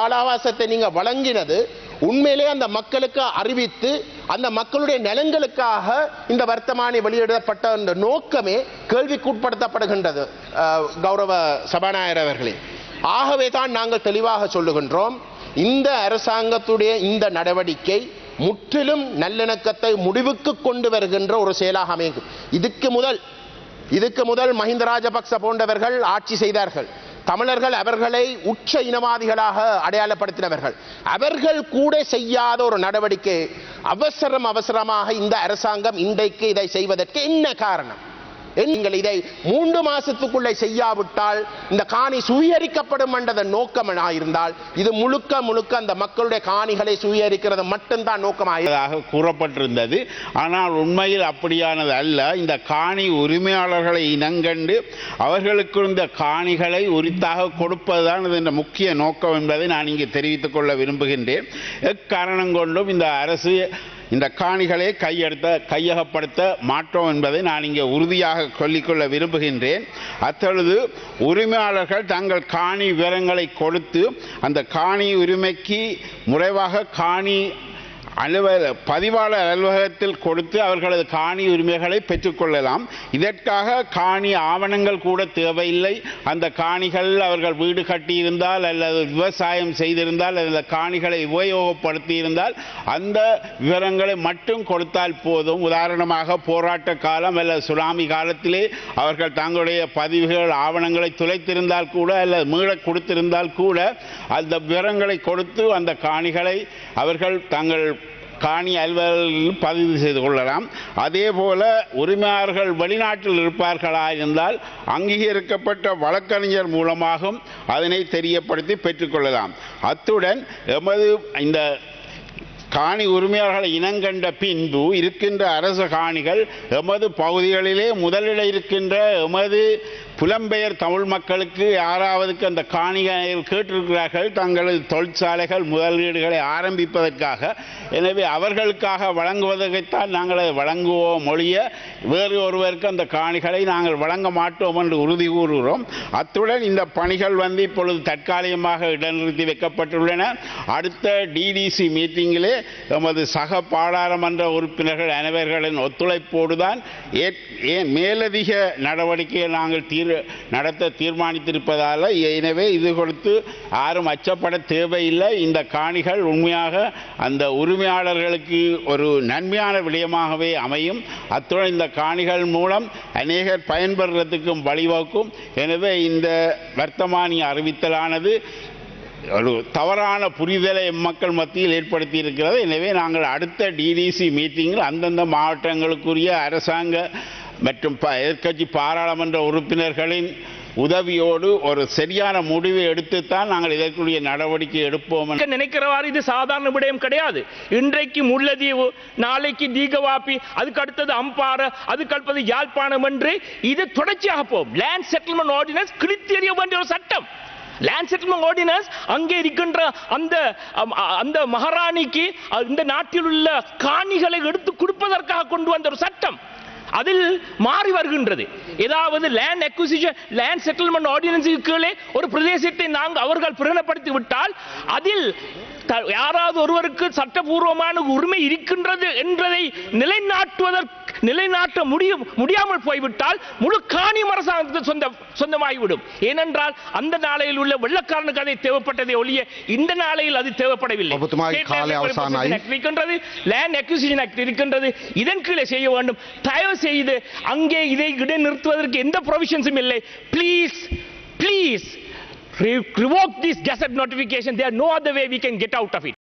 காலாவாசத்தை நீங்க வழங்கினது உண்மையிலே அந்த மக்களுக்கு அறிவித்து அந்த மக்களுடைய நலன்களுக்காக இந்த வர்த்தமானி வெளியிடப்பட்ட அந்த நோக்கமே கேள்விக்குட்படுத்தப்படுகின்றது கௌரவ சபாநாயகர் அவர்களே. ஆகவே தான் நாங்கள் தெளிவாக சொல்லுகின்றோம் இந்த அரசாங்கத்துடைய இந்த நடவடிக்கை முற்றிலும் நல்லிணக்கத்தை முடிவுக்கு கொண்டு வருகின்ற ஒரு செயலாக அமையும். இதுக்கு முதல் இதுக்கு முதல் மஹிந்த ராஜபக்ச போன்றவர்கள் ஆட்சி செய்தார்கள். தமிழர்கள் அவர்களை உச்ச இனவாதிகளாக அடையாளப்படுத்தினவர்கள். அவர்கள் கூட செய்யாத ஒரு நடவடிக்கை அவசரம் அவசரமாக இந்த அரசாங்கம் இன்றைக்கு இதை செய்வதற்கு என்ன காரணம்? நீங்கள் இதை மூன்று மாசத்துக்குள்ளே செய்யாவிட்டால் இந்த காணி சுவீகரிக்கப்படும் என்றதன் நோக்கம் இருந்தால் இது முழுக்க முழுக்க அந்த மக்களுடைய காணிகளை சுவீகரிக்கிறது மட்டும்தான் நோக்கமாக கூறப்பட்டிருந்தது. ஆனால் உண்மையில் அப்படியானது அல்ல. இந்த காணி உரிமையாளர்களை இனங்கண்டு அவர்களுக்கு இந்த காணிகளை உரித்தாக கொடுப்பதுதான் இதன் முக்கிய நோக்கம் என்பதை நான் இங்கே தெரிவித்துக் கொள்ள விரும்புகின்றேன். எக்காரணம் கொண்டும் இந்த அரசு இந்த காணிகளை கையெடுத்த கையகப்படுத்த மாட்டோம் என்பதை நான் இங்கே உறுதியாக சொல்லிக்கொள்ள விரும்புகின்றேன். அத்தொழுது உரிமையாளர்கள் தங்கள் காணி விவரங்களை கொடுத்து அந்த காணி உரிமைக்கு முறைவாக காணி அலுவல பதிவாளர் அலுவலகத்தில் கொடுத்து அவர்களது காணி உரிமைகளை பெற்றுக்கொள்ளலாம். இதற்காக காணி ஆவணங்கள் கூட தேவையில்லை. அந்த காணிகள் அவர்கள் வீடு கட்டியிருந்தால் அல்லது விவசாயம் செய்திருந்தால் அல்லது காணிகளை உபயோகப்படுத்தி இருந்தால் அந்த விவரங்களை மட்டும் கொடுத்தால் போதும். உதாரணமாக போராட்ட காலம் அல்லது சுனாமி காலத்திலே அவர்கள் தங்களுடைய பதிவுகள் ஆவணங்களை துளைத்திருந்தால் கூட அல்லது மீள கொடுத்திருந்தால் கூட அந்த விவரங்களை கொடுத்து அந்த காணிகளை அவர்கள் தங்கள் காணி அலுவலர்களில் பதிவு செய்து கொள்ளலாம். அதே போல உரிமையாளர்கள் வெளிநாட்டில் இருப்பார்களா இருந்தால் அங்கீகரிக்கப்பட்ட வழக்கறிஞர் மூலமாகவும் அதனை தெரியப்படுத்தி பெற்றுக்கொள்ளலாம் அத்துடன் எமது இந்த காணி உரிமையாளர்களை இனங்கண்ட பின்பு இருக்கின்ற அரசு காணிகள் எமது பகுதிகளிலே முதலிட இருக்கின்ற எமது புலம்பெயர் தமிழ் மக்களுக்கு யாராவதுக்கு அந்த காணிகள் கேட்டிருக்கிறார்கள் தங்களது தொழிற்சாலைகள் முதலீடுகளை ஆரம்பிப்பதற்காக. எனவே அவர்களுக்காக வழங்குவதற்குத்தான் நாங்கள் அதை வழங்குவோம் ஒழிய வேறு ஒருவருக்கு அந்த காணிகளை நாங்கள் வழங்க மாட்டோம் என்று உறுதி கூறுகிறோம். அத்துடன் இந்த பணிகள் வந்து இப்பொழுது தற்காலிகமாக இடநிறுத்தி வைக்கப்பட்டுள்ளன. அடுத்த டிடிசி மீட்டிங்கிலே எமது சக பாராளுமன்ற உறுப்பினர்கள் அனைவர்களின் ஒத்துழைப்போடு தான் மேலதிக நடவடிக்கையை நாங்கள் தீர் நடத்த தீர்மானித்திருப்பதால் எனவே இது கொடுத்து யாரும் அச்சப்பட தேவையில்லை. இந்த காணிகள் உண்மையாக அந்த உரிமையாளர்களுக்கு ஒரு நன்மையான விடயமாகவே அமையும். அத்துடன் இந்த காணிகள் மூலம் அநேகர் பயன்பெறுறதுக்கும் வழிவகுக்கும். எனவே இந்த வர்த்தமானி அறிவித்தலானது ஒரு தவறான புரிதலை மக்கள் மத்தியில் ஏற்படுத்தி இருக்கிறது எனவே நாங்கள் அடுத்த டிடிசி மீட்டிங்கில் அந்தந்த மாவட்டங்களுக்குரிய அரசாங்க மற்றும் ப பாராளுமன்ற உறுப்பினர்களின் உதவியோடு ஒரு சரியான முடிவை எடுத்துத்தான் நாங்கள் இதற்குரிய நடவடிக்கை எடுப்போம் என்று நினைக்கிறவாறு இது சாதாரண விடயம் கிடையாது. இன்றைக்கு முல்லதீவு நாளைக்கு தீகவாப்பி அதுக்கு அடுத்தது அம்பாறை அதுக்கு அடுத்தது யாழ்ப்பாணம் என்று இது தொடர்ச்சியாக போகும். லேண்ட் செட்டில்மெண்ட் ஆர்டினன்ஸ் கிழித்தெறிய வேண்டிய ஒரு சட்டம். லேண்ட் செட்டில்மெண்ட் ஆர்டினன்ஸ் அங்கே இருக்கின்ற அந்த அந்த மகாராணிக்கு இந்த நாட்டில் உள்ள காணிகளை எடுத்து கொடுப்பதற்காக கொண்டு வந்த ஒரு சட்டம். அதில் மாறி வருகின்றது. ஏதாவது லேண்ட் அக்விசிஷன் லேண்ட் செட்டில்மெண்ட் ஆர்டினன்ஸுக்கு கீழே ஒரு பிரதேசத்தை நாங்கள் அவர்கள் பிரகடனப்படுத்தி விட்டால் அதில் யாராவது ஒருவருக்கு சட்டபூர்வமான உரிமை இருக்கின்றது என்றதை நிலைநாட்டுவதற்கு நிலைநாட்ட முடியும் முடியாமல் போய்விட்டால் முழு காணியம் அரசாங்கத்துக்கு சொந்த சொந்தமாகிவிடும் ஏனென்றால் அந்த நாளையில் உள்ள வெள்ளக்காரனுக்கு அதை தேவைப்பட்டதை ஒழிய இந்த நாளையில் அது தேவைப்படவில்லை இருக்கின்றது இதன் கீழே செய்ய வேண்டும் தயவு செய்து அங்கே இதை இடைநிறுத்துவதற்கு எந்த ப்ரொவிஷன்ஸும் இல்லை please please revoke this gazette notification. There are no other way we can get out of it.